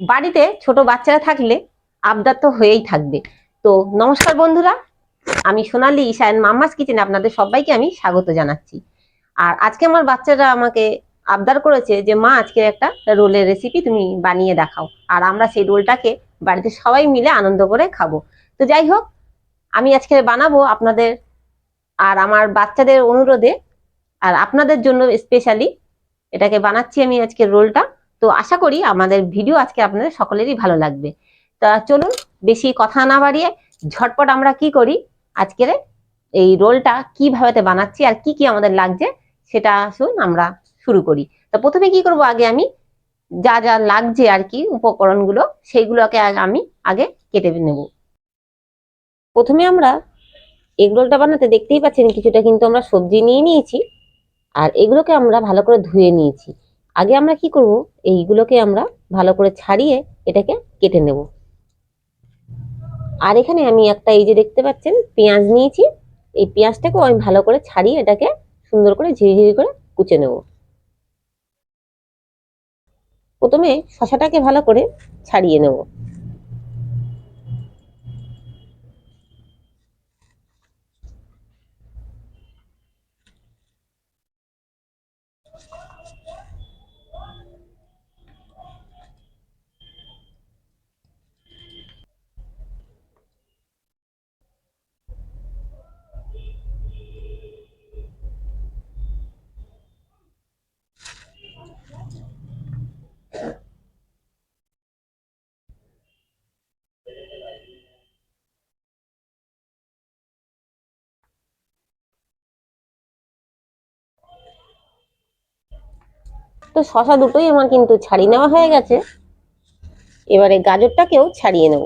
বাড়িতে ছোট বাচ্চারা থাকলে আবদার তো হয়েই থাকবে। তো নমস্কার বন্ধুরা, আমি সোনালি ঈশা অ্যান্ড মাম্মাস কিচেনে আপনাদের সবাইকে আমি স্বাগত জানাচ্ছি। আর আজকে আমার বাচ্চারা আমাকে আবদার করেছে যে, মা আজকে একটা রোলের রেসিপি তুমি বানিয়ে দেখাও। আর আমরা সেই রোলটাকে বাড়িতে সবাই মিলে আনন্দ করে খাব। তো যাই হোক, আমি আজকে বানাবো আপনাদের আর আমার বাচ্চাদের অনুরোধে, আর আপনাদের জন্য স্পেশালি এটাকে বানাচ্ছি আমি আজকে রোলটা। তো আশা করি আমাদের ভিডিও আজকে আপনাদের সকলেরই ভালো লাগবে। তা চলুন, বেশি কথা না বাড়িয়ে ঝটপট আমরা কি করি? আজকের এই রোলটা কীভাবে বানাচ্ছি আর কি কি আমাদের লাগছে সেটা আসুন আমরা শুরু করি। তা প্রথমে কি করব আগে আমি? যা যা লাগছে আর কি উপকরণগুলো, সেইগুলোকে আমি আগে কেটে নেব। প্রথমে আমরা এগ রোলটা বানাতে দেখতেই পাচ্ছেন কিছুটা কিন্তু আমরা সবজি নিয়ে নিয়েছি আর এগুলোকে আমরা ভালো করে ধুয়ে নিয়েছি। আগে আমরা কি করব? এইগুলোকে আমরা ভালো করে ছাড়িয়ে এটাকে কেটে নেব। আর এখানে আমি একটা এই যে দেখতে পাচ্ছেন, পেঁয়াজ নিয়েছি। এই পেঁয়াজটাকেও আমি ভালো করে ছাড়িয়ে এটাকে সুন্দর করে ঝিরি ঝিরি করে কুচে নেব। প্রথমে শশাটাকে ভালো করে ছাড়িয়ে নেব। তো শশা দুটোই আমার কিন্তু ছাড়িয়ে নেওয়া হয়ে গেছে। এবারে গাজরটাকেও ছাড়িয়ে নেব।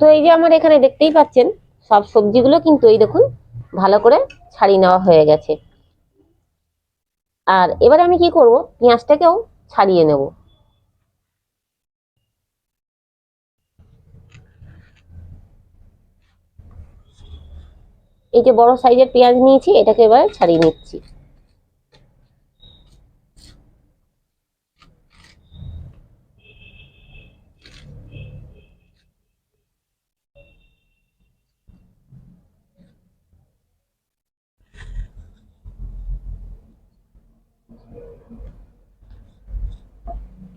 তো এই যে আমার এখানে দেখতেই পাচ্ছেন, সব সবজিগুলো কিন্তু এই দেখুন ভালো করে ছাড়িয়ে নেওয়া হয়ে গেছে। আর এবারে আমি কি করব? পেঁয়াজটাকেও ছাড়িয়ে নেব। এই যে বড় সাইজের পেঁয়াজ নিয়েছি, এটাকে এবার ছাড়িয়ে নিচ্ছি।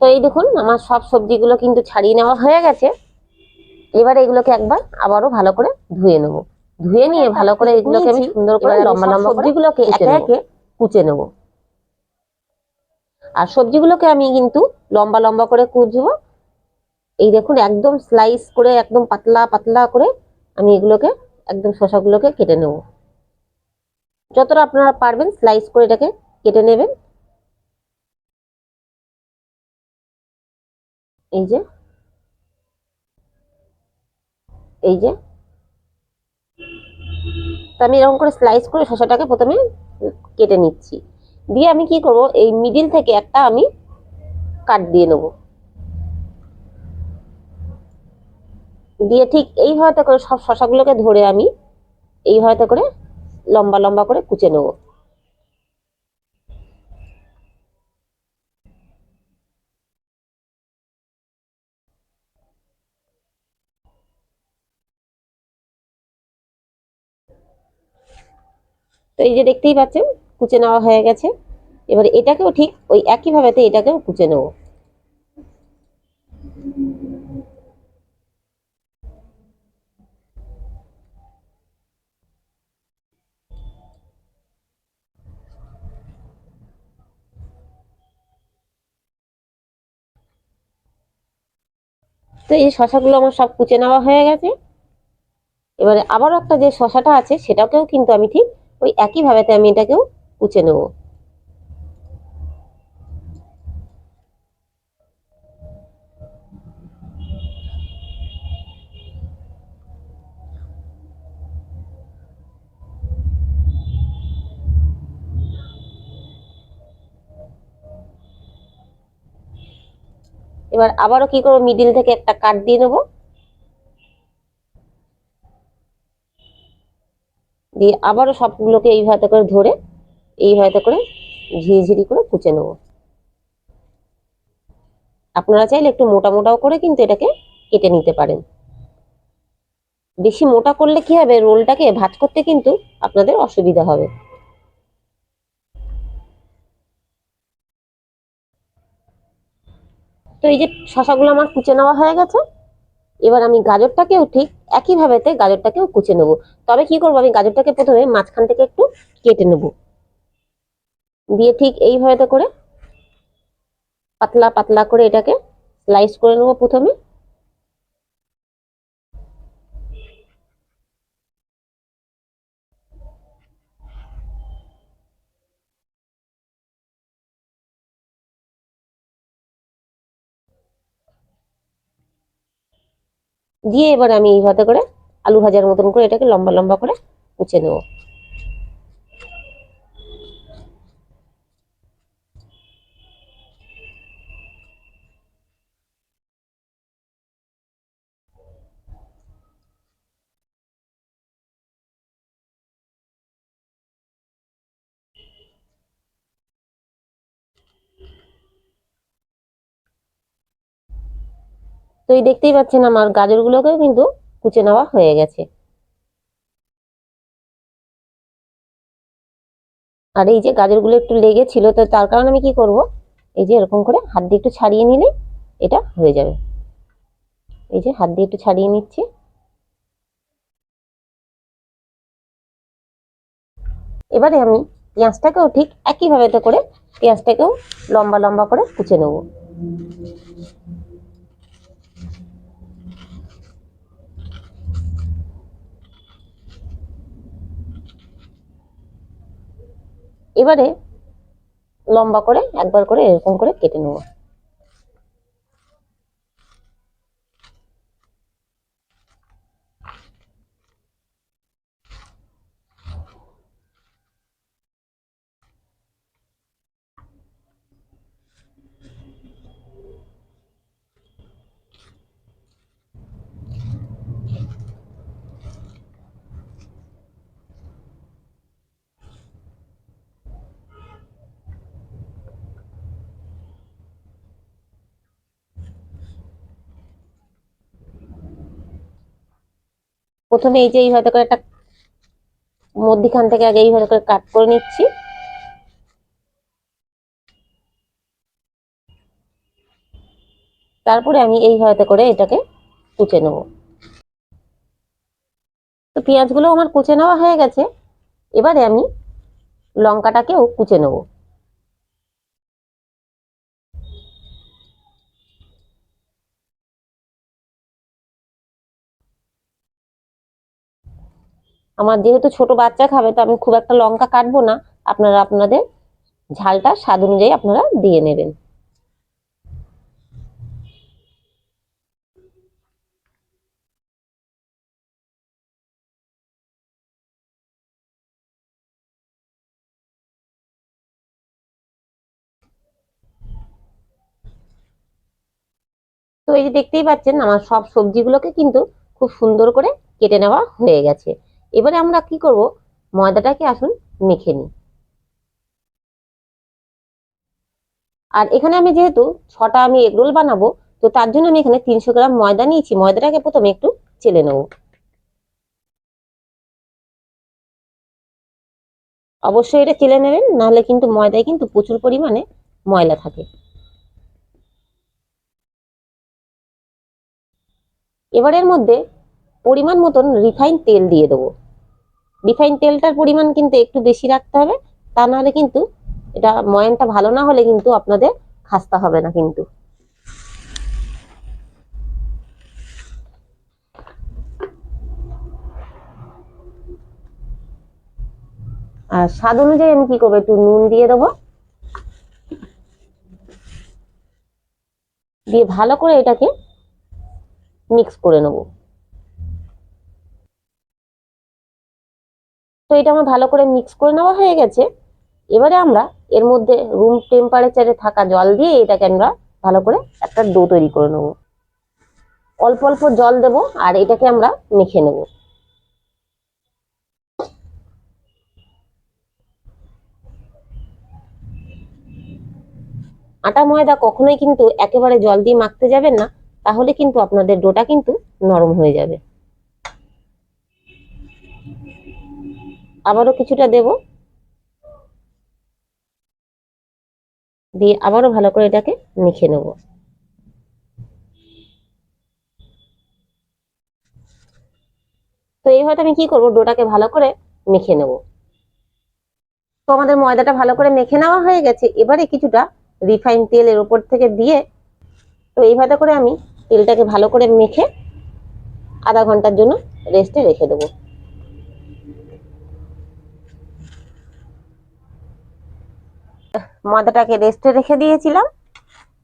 তো এই দেখুন আমার সব সবজিগুলো কিন্তু ছাড়িয়ে নেওয়া হয়ে গেছে। এবার এগুলোকে একবার আবারও ভালো করে ধুয়ে নেব। ধুয়ে নিয়ে ভালো করে এগুলোকে আমি সুন্দর করে লম্বা লম্বা সবজিগুলোকে একে একে কুচে নেব। আর সবজিগুলোকে আমি কিন্তু লম্বা লম্বা করে কুচবো। এই দেখুন একদম স্লাইস করে একদম পাতলা পাতলা করে আমি এগুলোকে একদম শসাগুলোকে কেটে নেব। যতটা আপনারা পারবেন স্লাইস করে এটাকে কেটে নেবেন। এই যে এই যে। তো আমি এরকম করে স্লাইস করে শসাটাকে প্রথমে কেটে নিচ্ছি। দিয়ে আমি কি করব, এই মিডিল থেকে একটা আমি কাট দিয়ে নেব। দিয়ে ঠিক এইভাবে করে সব শসাগুলোকে ধরে আমি এইভাবে করে লম্বা লম্বা করে কুচে নেব। তো এই যে দেখতেই পাচ্ছেন, কুচে নেওয়া হয়ে গেছে। এবার এটাকেও ঠিক ওই একই ভাবেতে এটাকেও কুচে নেব। তো এই শশাগুলো আমার সব কুচে নেওয়া হয়ে গেছে। এবারে আবারও একটা যে শশাটা আছে, সেটাকেও কিন্তু আমি ঠিক ওই একই ভাবেতে আমি এটাকেও কুচে নেব। এবার আবারও কি করব? মিডিল থেকে একটা কাট দিয়ে নেব। দিয়ে আবারও সবগুলোকে এই এইভাবে করে ধরে এই এইভাবে করে ঝিরিঝিরি করে কুচে নেব। আপনারা চাইলে একটু মোটা মোটাও করে কিন্তু এটাকে কেটে নিতে পারেন। বেশি মোটা করলে কি হবে? রোলটাকে ভাজ করতে কিন্তু আপনাদের অসুবিধা হবে। তো এই যে শশাগুলো আমার কুচে নেওয়া হয়ে গেছে। এবার আমি গাজরটাকেও ঠিক একইভাবেতে গাজরটাকেও কুচে নেব। তবে কি করব, আমি গাজরটাকে প্রথমে মাঝখান থেকে একটু কেটে নেব। দিয়ে ঠিক এইভাবে করে পাতলা পাতলা করে এটাকে স্লাইস করে নেব প্রথমে। দিয়ে এবার আমি এইভাবে করে আলু ভাজার মতন করে এটাকে লম্বা লম্বা করে কুচে নেব। তো এই দেখতেই পাচ্ছেন আমার গাজরগুলোকেও কিন্তু কুচে নেওয়া হয়ে গেছে। আর এই যে গাজরগুলো একটু লেগেছিল, তো তার কারণে আমি কি করব? এই যে এরকম করে হাত দিয়ে একটু ছাড়িয়ে নিলে এটা হয়ে যাবে। এই যে হাত দিয়ে একটু ছাড়িয়ে নিচ্ছি। এবারে আমি পেঁয়াজটাকেও ঠিক একইভাবে তো করে পেঁয়াজটাকেও লম্বা লম্বা করে কুচে নেব। এবারে লম্বা করে একবার করে এরকম করে কেটে নেব। প্রথমে এই যে এইভাবে করে একটা মধ্যিখান থেকে আগে এইভাবে করে কাট করে নিচ্ছি। তারপরে আমি এইভাবে করে এটাকে কুচে নেব। তো পেঁয়াজগুলো আমার কুচে নেওয়া হয়ে গেছে। এবারে আমি লঙ্কাটাকেও কুচে নেব। আমার যেহেতু ছোট বাচ্চা খাবে, তো আমি খুব একটা লঙ্কা কাটবো না। আপনারা আপনাদের ঝালটা স্বাদ অনুযায়ী আপনারা দিয়ে নেবেন। তো এই যে দেখতেই পাচ্ছেন, আমার সব সবজিগুলোকে কিন্তু খুব সুন্দর করে কেটে নেওয়া হয়ে গেছে। এবারে আমরা কি করব? ময়দাটাকে আসুন মেখে নিই। আর এখানে আমি যেহেতু ছটা আমি এগরোল বানাবো, তো তার জন্য আমি এখানে তিনশো গ্রাম ময়দা নিয়েছি। ময়দাটাকে প্রথমে একটু চেলে নেব। অবশ্যই এটা চেলে নেবেন, নাহলে কিন্তু ময়দায় কিন্তু প্রচুর পরিমাণে ময়লা থাকে। এবারের মধ্যে পরিমাণ মতন রিফাইন তেল দিয়ে দেবো। রিফাইন তেলটার পরিমাণ কিন্তু একটু বেশি রাখতে হবে, তা নাহলে কিন্তু এটা ময়ানটা ভালো না হলে কিন্তু আপনাদের খাস্তা হবে না কিন্তু। আর স্বাদ অনুযায়ী আমি কি করব, একটু নুন দিয়ে দেবো। দিয়ে ভালো করে এটাকে মিক্স করে নেব। তো এটা আমার ভালো করে মিক্স করে নেওয়া হয়ে গেছে। এবারে আমরা এর মধ্যে রুম টেম্পারেচারে থাকা জল দিয়ে এটাকে আমরা ভালো করে একটা ডো তৈরি করে নেব। অল্প অল্প জল দেব আর এটাকে আমরা মেখে নেব। আটা ময়দা কখনোই কিন্তু একেবারে জল দিয়ে মাখতে যাবেন না, তাহলে কিন্তু আপনাদের ডোটা কিন্তু নরম হয়ে যাবে। আবারও কিছুটা দেব। দিয়ে আবারও ভালো করে এটাকে মেখে নেব। তো এইভাবে আমি কি করব? ডোটাকে ভালো করে মেখে নেব। তো আমাদের ময়দাটা ভালো করে মেখে নেওয়া হয়ে গেছে। এবারে কিছুটা রিফাইন তেল এর উপর থেকে দিয়ে তো এইভাবে করে আমি তেলটাকে ভালো করে মেখে আধা ঘণ্টার জন্য রেস্টে রেখে দেবো। ময়দাটাকে রেস্টে রেখে দিয়েছিলাম।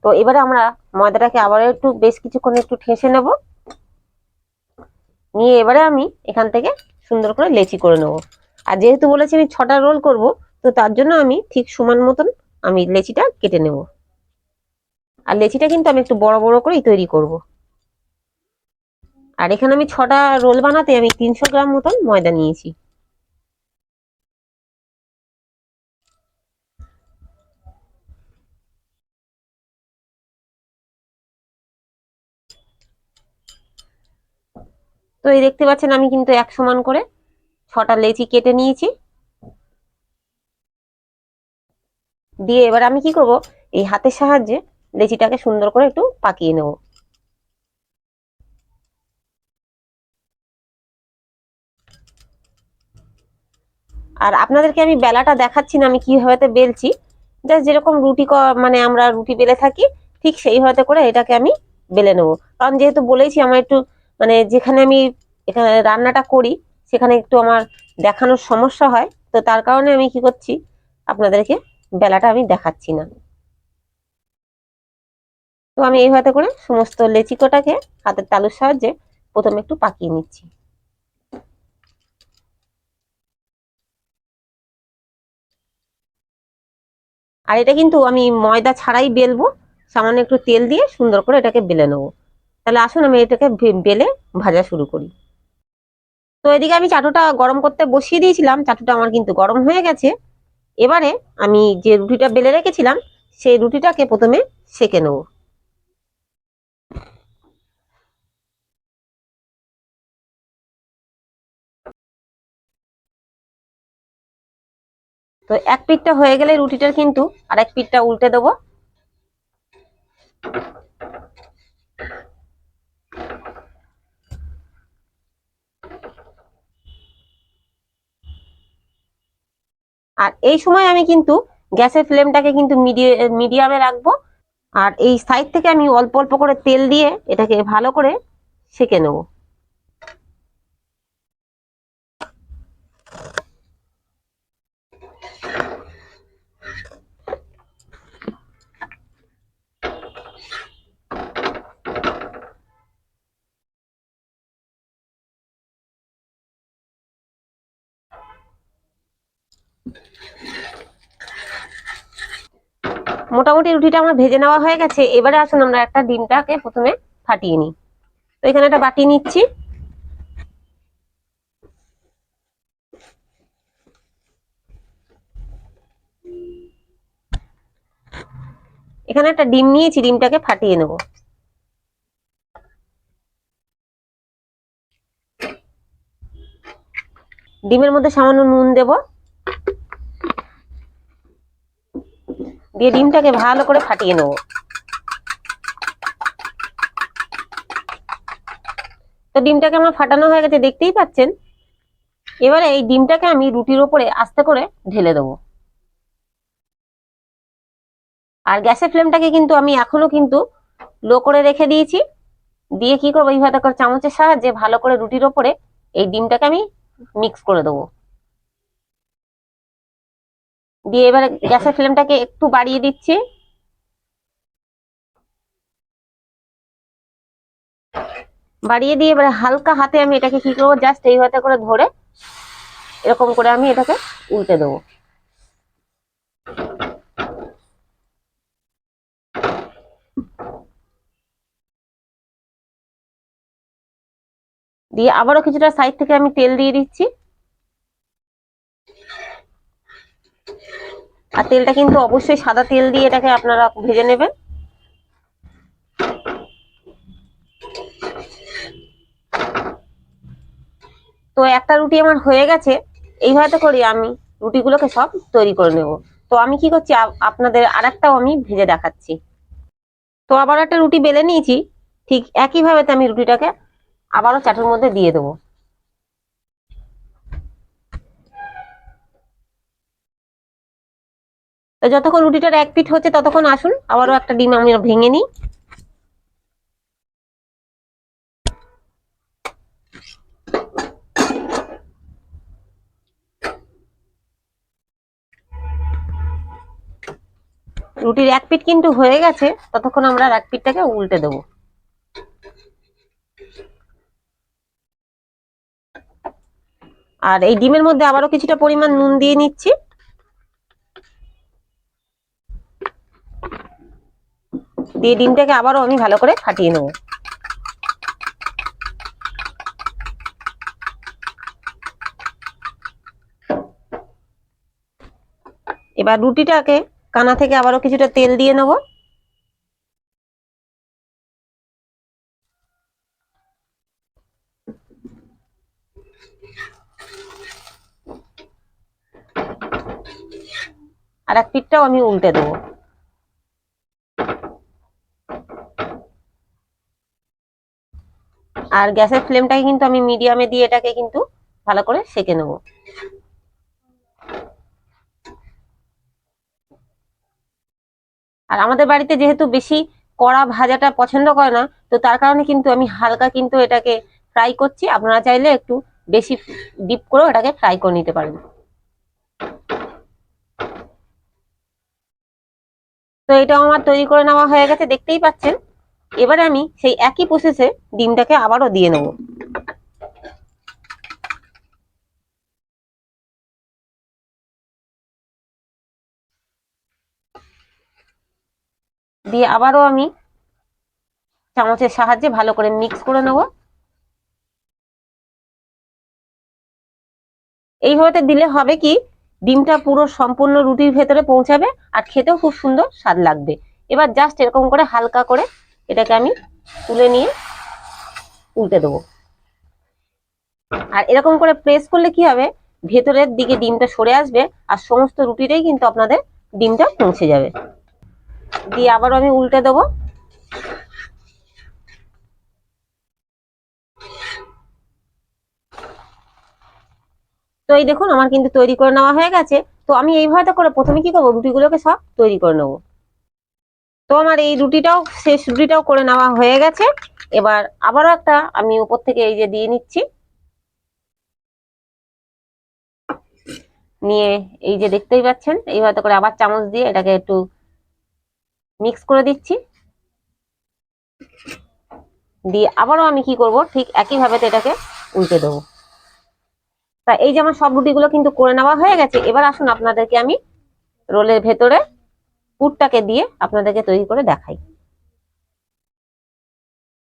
তো এবারে আমরা ময়দাটাকে আবার একটু বেশ কিছুক্ষণ একটু ঠেসে নেব। নিয়ে এবারে আমি এখান থেকে সুন্দর করে লেচি করে নেব। আর যেহেতু বলেছি আমি ছটা রোল করব, তো তার জন্য আমি ঠিক সমান মতন আমি লেচিটা কেটে নেব। আর লেচিটা কিন্তু আমি একটু বড় বড় করেই তৈরি করব। আর এখানে আমি ছটা রোল বানাতে আমি তিনশো গ্রাম মতন ময়দা নিয়েছি। তো এই দেখতে পাচ্ছেন আমি কিন্তু এক সমান করে ছটা লেচি কেটে নিয়েছি। দিয়ে এবার আমি কি করব? এই হাতের সাহায্যে লেচিটাকে সুন্দর করে একটু পাকিয়ে নেব। আর আপনাদেরকে আমি বেলাটা দেখাচ্ছি না, আমি কীভাবে বেলছি। জাস্ট যেরকম রুটি মানে আমরা রুটি বেলে থাকি, ঠিক সেইভাবে করে এটাকে আমি বেলে নেব। কারণ যেহেতু বলেছি, আমার একটু মানে যেখানে আমি এখানে রান্নাটা করি, সেখানে একটু আমার দেখানোর সমস্যা হয়, তো তার কারণে আমি কি করছি, আপনাদেরকে বেলাটা আমি দেখাচ্ছি না। তো আমি এইভাবে করে সমস্ত লেচিকোটাকে হাতের তালুর সাহায্যে প্রথমে একটু পাকিয়ে নিচ্ছি। আর এটা কিন্তু আমি ময়দা ছাড়াই বেলবো, সামান্য একটু তেল দিয়ে সুন্দর করে এটাকে বেলে নেব। তাহলে আসুন আমি এটাকে বেলে ভাজা শুরু করি। তো এদিকে আমি চাটুটা গরম করতে বসিয়ে দিয়েছিলাম, চাটুটা আমার কিন্তু গরম হয়ে গেছে। এবারে আমি যে রুটিটা বেলে রেখেছিলাম, সেই রুটিটাকে প্রথমে সেকে নেব। তো এক পিঠটা হয়ে গেলে রুটিটার কিন্তু আর এক পিঠটা উল্টে দেবো। আর এই সময় আমি কিন্তু গ্যাসের ফ্লেমটাকে কিন্তু মিডিয়ামে রাখব। আর এই সাইড থেকে আমি অল্প অল্প করে তেল দিয়ে এটাকে ভালো করে সেকে নেব। মোটামুটি রুটিটা আমার ভেজে নেওয়া হয়ে গেছে। এবারে আসুন আমরা একটা ডিমটাকে প্রথমে ফাটিয়ে নিই। তো এখানে একটা বাটি নিচ্ছি। এখানে একটা ডিম নিয়েছি, ডিমটাকে ফাটিয়ে নেব। ডিমের মধ্যে সামান্য নুন দেবো। দিয়ে ডিমটাকে ভালো করে ফাটিয়ে নেব। তো ডিমটাকে আমার ফাটানো হয়ে গেছে, দেখতেই পাচ্ছেন? এবারে এই ডিমটাকে আমি রুটির ওপরে আস্তে করে ঢেলে দেবো। আর গ্যাসের ফ্লেমটাকে কিন্তু আমি এখনও কিন্তু লো করে রেখে দিয়েছি। দিয়ে কি করব এইভাবে চামচের সাহায্যে ভালো করে রুটির ওপরে এই ডিমটাকে আমি মিক্স করে দেবো। দিয়ে এবার গ্যাসের ফ্লেমটাকে একটু বাড়িয়ে দিচ্ছি। বাড়িয়ে দিয়ে এবারে হালকা হাতে আমি এটাকে কি করব জাস্ট এই হাতে করে ধরে এরকম করে আমি এটাকে উল্টে দেবো। দিয়ে আবারও কিছুটা সাইড থেকে আমি তেল দিয়ে দিচ্ছি। আর তেলটা কিন্তু অবশ্যই সাদা তেল দিয়ে এটাকে আপনারা ভেজে নেবেন। তো একটা রুটি আমার হয়ে গেছে, এইভাবে করে আমি রুটিগুলোকে সব তৈরি করে নেব। তো আমি কি করছি, আপ- আপনাদের আরেকটাও আমি ভেজে দেখাচ্ছি। তো আবার একটা রুটি বেলে নিয়েছি, ঠিক একইভাবে আমি রুটিটাকে আবারও চাটুর মধ্যে দিয়ে দেবো। তো যতক্ষণ রুটিটার এক পিঠ হচ্ছে ততক্ষণ আসুন, আবারও একটা ডিম আমি ভেঙে নিই। রুটির এক পিঠ কিন্তু হয়ে গেছে, ততক্ষণ আমরা এক পিঠটাকে উল্টে দেবো। আর এই ডিমের মধ্যে আবারও কিছুটা পরিমাণ নুন দিয়ে নিচ্ছি। দিয়ে ডিমটাকে আবারও আমি ভালো করে ফাটিয়ে নেব। এবার রুটিটাকে কানা থেকে আবারও কিছুটা তেল দিয়ে নেব। আর এক পিঠটাও আমি উল্টে দেবো। আর গ্যাসের ফ্লেমটাকে কিন্তু আমি মিডিয়ামে দিয়ে এটাকে কিন্তু ভালো করে সেকে নেব। আর আমাদের বাড়িতে যেহেতু বেশি কড়া ভাজাটা পছন্দ করে না, তো তার কারণে কিন্তু আমি হালকা কিন্তু এটাকে ফ্রাই করছি। আপনারা চাইলে একটু বেশি ডিপ করেও এটাকে ফ্রাই করে নিতে পারেন। তো এটা আমার তৈরি করে নেওয়া হয়ে গেছে, দেখতেই পাচ্ছেন। এবারে আমি সেই একই প্রসেসে ডিমটাকে আবারও দিয়ে নেব। দিয়ে আবারও আমি চামচের সাহায্যে ভালো করে মিক্স করে নেব। এইভাবে দিলে হবে কি, ডিমটা পুরো সম্পূর্ণ রুটির ভেতরে পৌঁছাবে আর খেতেও খুব সুন্দর স্বাদ লাগবে। এবার জাস্ট এরকম করে হালকা করে এটাকে আমি তুলে নিয়ে উল্টে দেবো। আর এরকম করে প্রেস করলে কি হবে? ভেতরের দিকে ডিমটা সরে আসবে আর সমস্ত রুটিটাই কিন্তু আপনাদের ডিমটা পৌঁছে যাবে। দিয়ে আবারও আমি উল্টে দেবো। তো এই দেখুন, আমার কিন্তু তৈরি করে নেওয়া হয়ে গেছে। তো আমি এইভাবে করে প্রথমে কি করব? রুটিগুলোকে সব তৈরি করে নেব। তো আমার এই রুটিটাও, শেষ রুটিটাও করে নেওয়া হয়ে গেছে। এবার আবারও একটা আমি উপর থেকে এই যে দিয়ে নিচ্ছি। নিয়ে এই যে দেখতেই পাচ্ছেন এইভাবে করে আবার চামচ দিয়ে এটাকে একটু মিক্স করে দিচ্ছি। দিয়ে আবারও আমি কি করব, ঠিক একইভাবে এটাকে উল্টে দেবো। তা এই যে আমার সব রুটিগুলো কিন্তু করে নেওয়া হয়ে গেছে, এবার আসুন আপনাদেরকে আমি রোলের ভেতরে পুরটাকে দিয়ে আপনাদেরকে তৈরি করে দেখাই।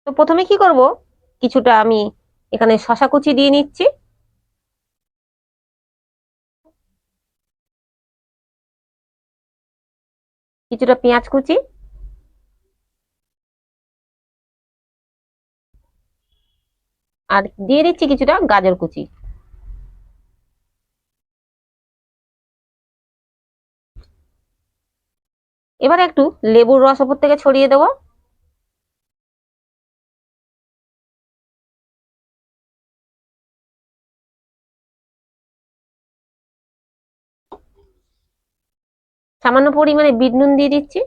তো প্রথমে কি করব? কিছুটা আমি এখানে শশা কুচি দিয়ে নিচ্ছি। কিছুটা পেঁয়াজ কুচি। আর দিয়ে দিচ্ছি কিছুটা গাজর কুচি। এবার একটু লেবুর রস ওপর থেকে ছড়িয়ে দেবো। সামান্য পরিমাণে বিট নুন দিয়ে দিচ্ছি।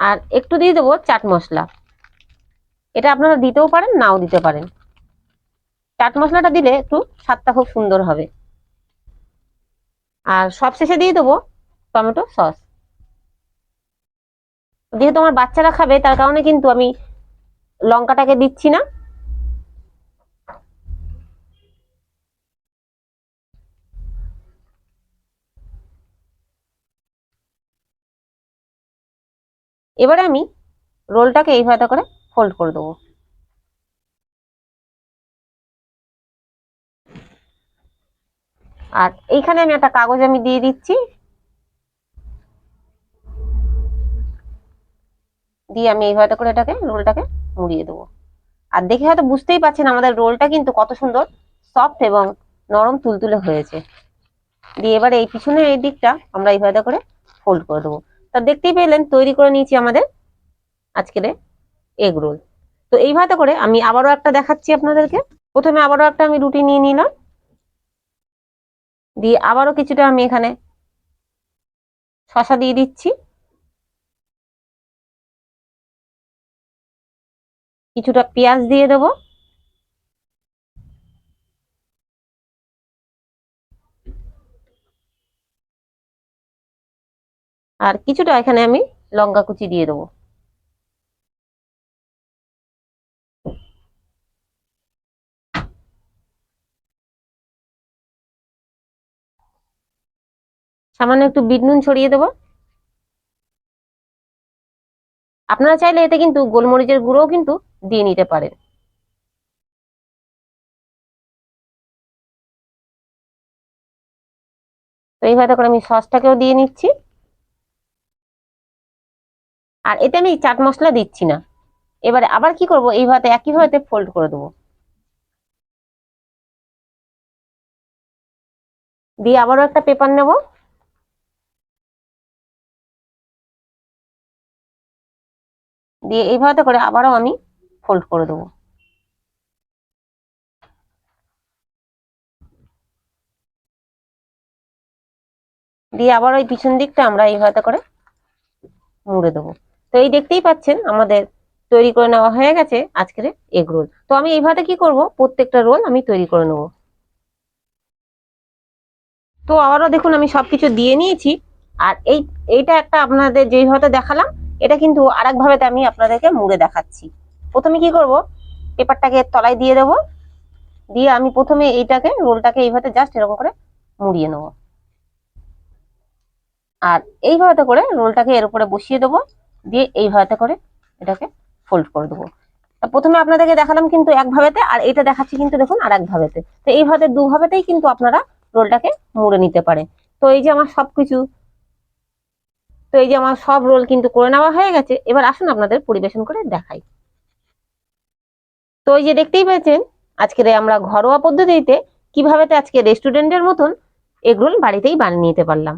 আর একটু দিয়ে দেবো চাট মশলা। এটা আপনারা দিতেও পারেন, নাও দিতে পারেন। চাট মশলাটা দিলে একটু স্বাদটা খুব সুন্দর হবে। আর সবশেষে দিয়ে দেবো টমেটো সস। যেহেতু আমার বাচ্চারা খাবে, তার কারণে কিন্তু আমি লঙ্কাটাকে দিচ্ছি না। এবারে আমি রোলটাকে এইভাবে করে ফোল্ড করে দেবো। আর এইখানে আমি একটা কাগজ আমি দিয়ে দিচ্ছি। দিয়ে আমি এইভাবে করে এটাকে, রোলটাকে মুড়িয়ে দেবো। আর দেখে হয়তো বুঝতেই পারছেন আমাদের রোলটা কিন্তু কত সুন্দর, সফট এবং নরম তুলতুলে হয়েছে। দিয়ে এবারে এই পিছনের এই দিকটা আমরা এইভাবে করে ফোল্ড করে দেবো। তা দেখতেই পেলেন, তৈরি করে নিয়েছি আমাদের আজকের এগ রোল তো এইভাবে করে আমি আবারও একটা দেখাচ্ছি আপনাদেরকে। প্রথমে আবারও একটা আমি রুটি নিয়ে নিলাম। দিয়ে আবারও কিছুটা আমি এখানে শশা দিয়ে দিচ্ছি। কিছুটা পেঁয়াজ দিয়ে দেবো। আর কিছুটা এখানে আমি লঙ্কা কুচি দিয়ে দেবো। সামান্য একটু বিট নুন ছড়িয়ে দেবো। আপনারা চাইলে এতে কিন্তু গোলমরিচের গুঁড়োও কিন্তু দিয়ে নিতে পারেন। তো এইভাবে করে আমি সসটাকেও দিয়ে নিচ্ছি। আর এতে আমি চাট মশলা দিচ্ছি না। এবারে আবার কি করব? এইভাবে একইভাবে ফোল্ড করে দেবো। দিয়ে আবারও একটা পেপার নেব। দিয়ে এইভাবে করে আবারও আমি ফোল্ড করে দেবো। দিয়ে আবার ওই পিছন দিকটা আমরা এইভাবে করে মুড়ে দেবো। তো এই দেখতেই পাচ্ছেন আমাদের তৈরি করে নেওয়া হয়ে গেছে আজকের এগ রোল। তো আমি এইভাবে কি করব? প্রত্যেকটা রোল আমি তৈরি করে নেব। তো আবারও দেখুন আমি সবকিছু দিয়ে নিয়েছি। আর এই, এইটা একটা আপনাদের যেইভাবে দেখালাম এটা কিন্তু আরেক ভাবে আমি আপনাদেরকে মুড়ে দেখাচ্ছি। প্রথমে কি করব? পেপারটাকে তলায় দিয়ে দেব। দিয়ে আমি প্রথমে এইটাকে, রোলটাকে এইভাবে জাস্ট এরকম করে মুড়িয়ে নেব। আর এইভাবে করে রোলটাকে এর উপরে বসিয়ে দেবো। দিয়ে এইভাবে করে এটাকে ফোল্ড করে দেবো। প্রথমে আপনাদেরকে দেখালাম কিন্তু এক ভাবেতে আর এটা দেখাচ্ছি কিন্তু দেখুন আর এক ভাবেতে তো এইভাবে দুভাবেতেই কিন্তু আপনারা রোলটাকে মুড়ে নিতে পারে তো এই যে আমার সবকিছু তো এই যে আমার সব রোল কিন্তু করে নেওয়া হয়ে গেছে। এবার আসুন আপনাদের পরিবেশন করে দেখাই। তো এই যে দেখতেই পেয়েছেন, আজকের আমরা ঘরোয়া পদ্ধতিতে কীভাবে আজকে রেস্টুরেন্টের মতন এগরোল বাড়িতেই বানিয়ে নিতে পারলাম।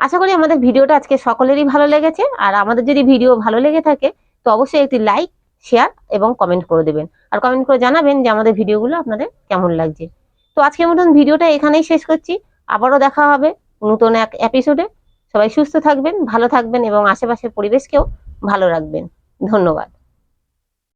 আশা করি আমাদের ভিডিওটা আজকে সকলেরই ভালো লেগেছে, আর আমাদের যদি ভিডিও ভালো লেগে থাকে তো অবশ্যই একটি লাইক, শেয়ার এবং কমেন্ট করে দেবেন। আর কমেন্ট করে জানাবেন যে আমাদের ভিডিওগুলো আপনাদের কেমন লাগছে। তো আজকের মতন ভিডিওটা এখানেই শেষ করছি। আবারও দেখা হবে নতুন এক এপিসোডে সবাই সুস্থ থাকবেন ভালো থাকবেন এবং আশেপাশের পরিবেশকেও ভালো রাখবেন। ধন্যবাদ।